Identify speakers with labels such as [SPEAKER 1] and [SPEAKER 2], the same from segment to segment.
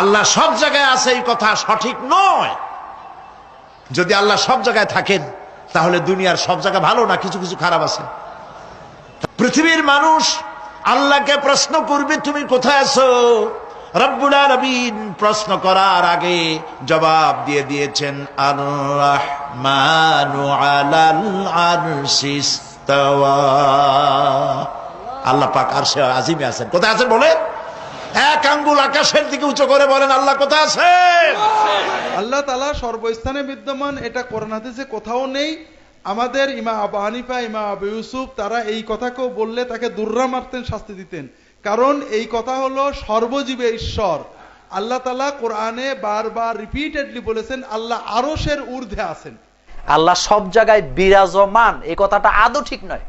[SPEAKER 1] আল্লাহ সব জায়গায় আছে এই কথা সঠিক নয়। যদি আল্লাহ সব জায়গায় থাকেন, তাহলে দুনিয়ার সব জায়গা ভালো না, কিছু কিছু খারাপ আছে। পৃথিবীর মানুষ আল্লাহকে প্রশ্ন করবে, তুমি কোথায় আছো? রব্বুল আলামিন প্রশ্ন করার আগে জবাব দিয়ে দিয়েছেন আর রহমানু আলাল আরশি ইস্তাওয়া। আল্লাহ পাক আর সে আজিমে আছেন। কোথায় আছেন বলে এক আঙ্গুল আকাশের দিকে উঁচু করে বলেন আল্লাহ কোথায় আছেন?
[SPEAKER 2] আল্লাহ তালা সর্বস্থানে বিদ্যমান এটা কোরআন হাদিসে কোথাও নেই। আমাদের ইমা আবু হানিফা ইমা আবু ইউসুফ তারা এই কথাকেও বললে তাকে দুর্রা মারতেন শাস্তি দিতেন। কারণ এই কথা হলো সর্বজীবে ঈশ্বর। আল্লাহ তালা কোরআনে বারবার রিপিটেডলি বলেছেন আল্লাহ আরশের ঊর্ধ্বে আছেন।
[SPEAKER 3] আল্লাহ সব জায়গায় বিরাজমান। এই কথাটা আদৌ ঠিক নয়।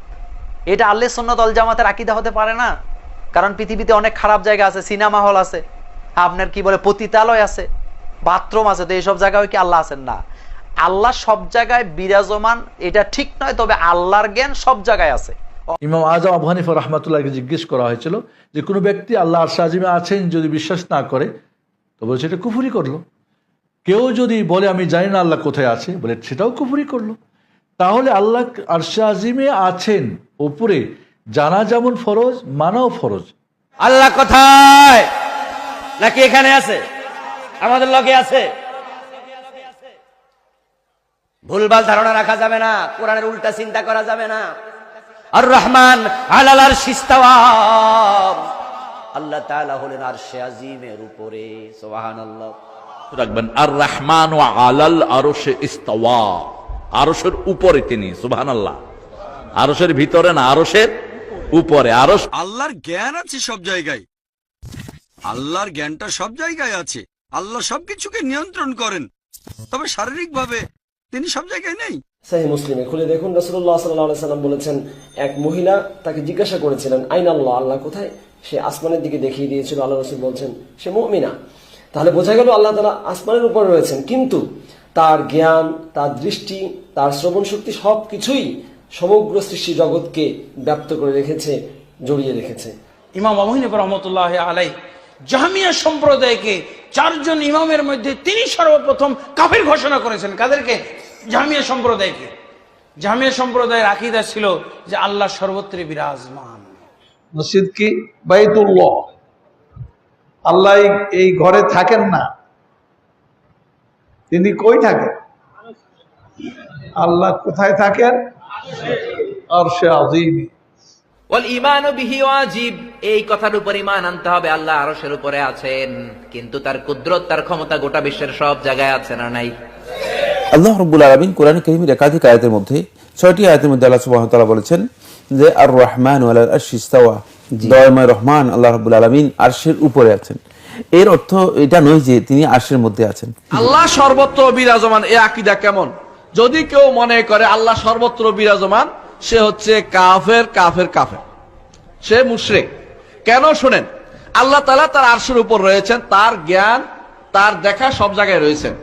[SPEAKER 3] এটা আল্লাহ সুন্নত আল জামাতের আকিদা হতে পারে না। কারণ পৃথিবীতে অনেক খারাপ জায়গা আছে, সিনেমা হল আছে, আপনার কি বলে পতিতালয় আছে, বাথরুম আছে, তো এইসব জায়গায় কি আল্লাহ আছেন? না। আল্লাহ সব জায়গায় বিরাজমান, এটা ঠিক নয়, তবে আল্লাহর জ্ঞান সব জায়গায় আছে।
[SPEAKER 4] ইমাম আজম আবু হানিফা রহমাতুল্লাহকে জিজ্ঞেস করা হয়েছিল যে কোনো ব্যক্তি আল্লাহ আরশে আছেন যদি বিশ্বাস না করে, তো বলছে, এটা কুফুরি করল। কেউ যদি বলে, আমি জানি না আল্লাহ কোথায় আছে, বলে, সেটাও কুফুরি করল। তাহলে আল্লাহ আরশে আজিমে আছেন উপরে জানা যেমন ফরজ মানাও ফরজ।
[SPEAKER 5] আল্লাহ কোথায়? নাকি এখানে আছে? আমাদের লগে আছে। ভুলভাল ধারণা রাখা যাবে না কোরআনের উল্টা চিন্তা করা যাবে না। আর রহমান আলালার শিস্তাওয়াম আল্লাহ তাআলা হলেন আরশে আজিমের উপরে সুবহানাল্লাহ।
[SPEAKER 6] রাখবেন আর রহমান ও আলাল আরশে ইস্তাওয়া আরশের উপরে তিনি সুবহানাল্লাহ। আরশের ভিতরে না আরশের উপরে আরশ
[SPEAKER 7] আল্লাহর জ্ঞান আছে সব জায়গায়। আল্লাহর জ্ঞানটা সব জায়গায় আছে। আল্লাহ সবকিছুকে নিয়ন্ত্রণ করেন। তবে শারীরিকভাবে তিনি সব জায়গায় নেই।
[SPEAKER 8] সাহি মুসলিমে খুলে দেখুন রসুল্লাহ সাল্লাহ সাল্লাম বলেছেন এক মহিলা তাকে জিজ্ঞাসা করেছিলেন আইন আল্লাহ? আল্লাহ কোথায়? সে আসমানের দিকে দেখিয়ে দিয়েছিল আল্লাহ রসুল বলছেন সে মমিনা। তাহলে বোঝা গেল আল্লাহ তালা আসমানের উপর রয়েছেন কিন্তু তার জ্ঞান তার দৃষ্টি তার শ্রবণ শক্তি সব কিছুই সমগ্র সৃষ্টি জগৎকে ব্যপ্ত করে রেখেছে জড়িয়ে রেখেছে।
[SPEAKER 9] ইমাম আবহিনী রহমতুল্লাহ আলাই জাহামিয়া সম্প্রদায়কে চারজন ইমামের মধ্যে তিনি সর্বপ্রথম কাফের ঘোষণা করেছেন। কাদেরকে? জাহামিয়া সম্প্রদায়কে। জাহামিয়া সম্প্রদায়ের আকিদা ছিল যে আল্লাহ সর্বত্রে বিরাজমান।
[SPEAKER 10] মসজিদ কি বাইতুল্লাহ। আল্লাহ এই- এই ঘরে থাকেন না। তিনি কই থাকেন? আল্লাহ কোথায় থাকেন? আর সে আজিমি
[SPEAKER 3] এই কথার উপর ইমান আনতে হবে আল্লাহ আরশের উপরে আছেন। কিন্তু তার কুদরত তার ক্ষমতা গোটা বিশ্বের সব জায়গায় আছে না নাই?
[SPEAKER 11] আল্লাহ রব্বুল আলমিন কোরআন করিমের একাধিক আয়াতের মধ্যে ছয়টি আয়াতের মধ্যে আল্লাহ সুবাহ বলেছেন যে আর রহমান আল্লাহ দয়ময় রহমান আল্লাহ রব্বুল আলমিন আরশের উপরে আছেন। এর অর্থ এটা নয় যে তিনি আরশের মধ্যে আছেন।
[SPEAKER 5] আল্লাহ সর্বত্র বিরাজমান এ আকিদা কেমন? যদি কেউ মনে করে আল্লাহ সর্বত্র বিরাজমান সে হচ্ছে কাফের কাফের কাফের। সে মুশরিক। কেন শুনেন? আল্লাহ তালা তার আরশের উপর রয়েছেন তার জ্ঞান তার দেখা সব জায়গায় রয়েছেন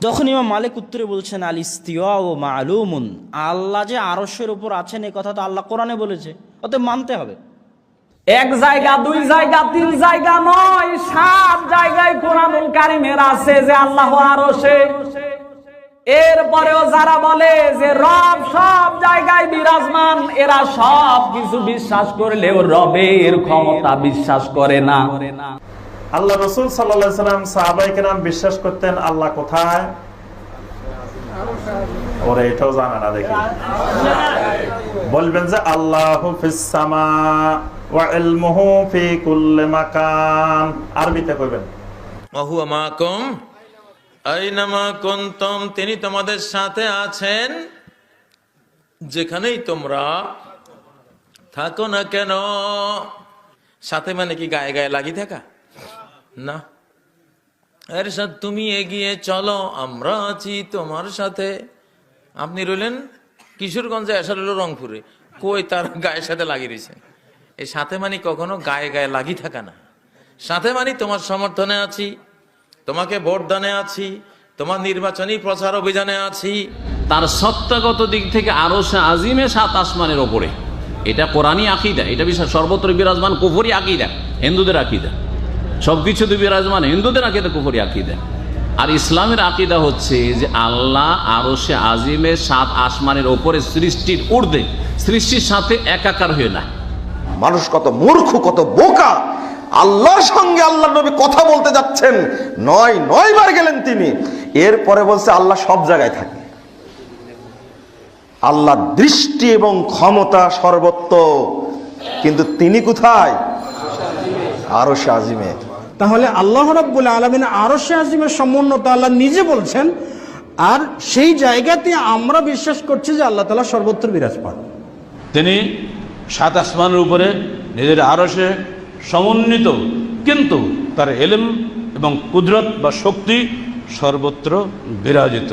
[SPEAKER 9] যখন ইমাম মালিক উত্তরে বলছেন আল ইস্তিওয়া ও মালুমুন আল্লাহ যে আরশের উপর আছেন এ কথা তো আল্লাহ কোরআনে বলেছে। অতএব মানতে হবে।
[SPEAKER 5] এক জায়গা দুই জায়গা তিন জায়গা নয় সাত জায়গায় কোরআনুল কারিমের আছে যে আল্লাহ আরও সে এরপরেও যারা বলে যে রব সব জায়গায় বিরাজমান এরা সব কিছু বিশ্বাস করলেও রবের ক্ষমতা বিশ্বাস করে না।
[SPEAKER 10] আল্লাহ রসুল সাল্লাহ সাল্লাম সাহাবাইকে নাম বিশ্বাস করতেন আল্লাহ কোথায়? ওরা এটাও জানে না দেখি। বলবেন যে আল্লাহ ফিসামা ওয়া ইলমুহু ফি কুল্লি মাকান। আরবিতে কইবেন।
[SPEAKER 6] মাকুম আইনামা কুনতুম, তিনি তোমাদের সাথে আছেন। যেখানেই তোমরা থাকো না কেন? সাথে মানে কি গায়ে গায়ে লাগি থাকা? না। এর সাথে তুমি এগিয়ে চলো, আমরা আছি তোমার সাথে। আপনি রইলেন কিশোরগঞ্জে আসা রইল রংপুরে। কই তার গায়ের সাথে লাগিয়ে রয়েছে এই সাথে মানে কখনো গায়ে গায়ে লাগি থাকা না। সাথে মানে তোমার সমর্থনে আছি। তোমাকে ভোট দানে আছি তোমার নির্বাচনী প্রচার অভিযানে আছি।
[SPEAKER 12] তার সত্তাগত দিক থেকে আরও সে আজিমে সাত আসমানের ওপরে। এটা কোরআনই আকিদা এটা বিশ্বাস সর্বত্র বিরাজমান কুফরি আকিদা হিন্দুদের আকিদা। সবকিছুতে বিরাজমান হিন্দুদের আকিদা কুফরি আকিদা। আর ইসলামের আকিদা হচ্ছে যে আল্লাহ আরও সে আজিমে সাত আসমানের ওপরে সৃষ্টির ঊর্ধ্বে সৃষ্টির সাথে একাকার হয়ে না।
[SPEAKER 13] মানুষ কত মূর্খ কত বোকা আল্লাহর সঙ্গে আল্লাহ নবী কথা বলতে যাচ্ছেন। নয় নয় বার গেলেন তিনি। এরপরে বলছে আল্লাহ সব জায়গায় থাকে আল্লাহ দৃষ্টি এবং ক্ষমতা সর্বত্র কিন্তু তিনি কোথায়? আরও আজিমে।
[SPEAKER 14] তাহলে আল্লাহ রাব্বুল আলমিন আরও সে আজিমের সমুন্নত আল্লাহ নিজে বলছেন আর সেই জায়গাতে আমরা বিশ্বাস করছি যে আল্লাহ তালা সর্বত্র বিরাজমান।
[SPEAKER 15] তিনি সাত আসমানের উপরে নিজের আরসে সমন্বিত কিন্তু তার এলেম এবং কুদরত বা শক্তি সর্বত্র বিরাজিত।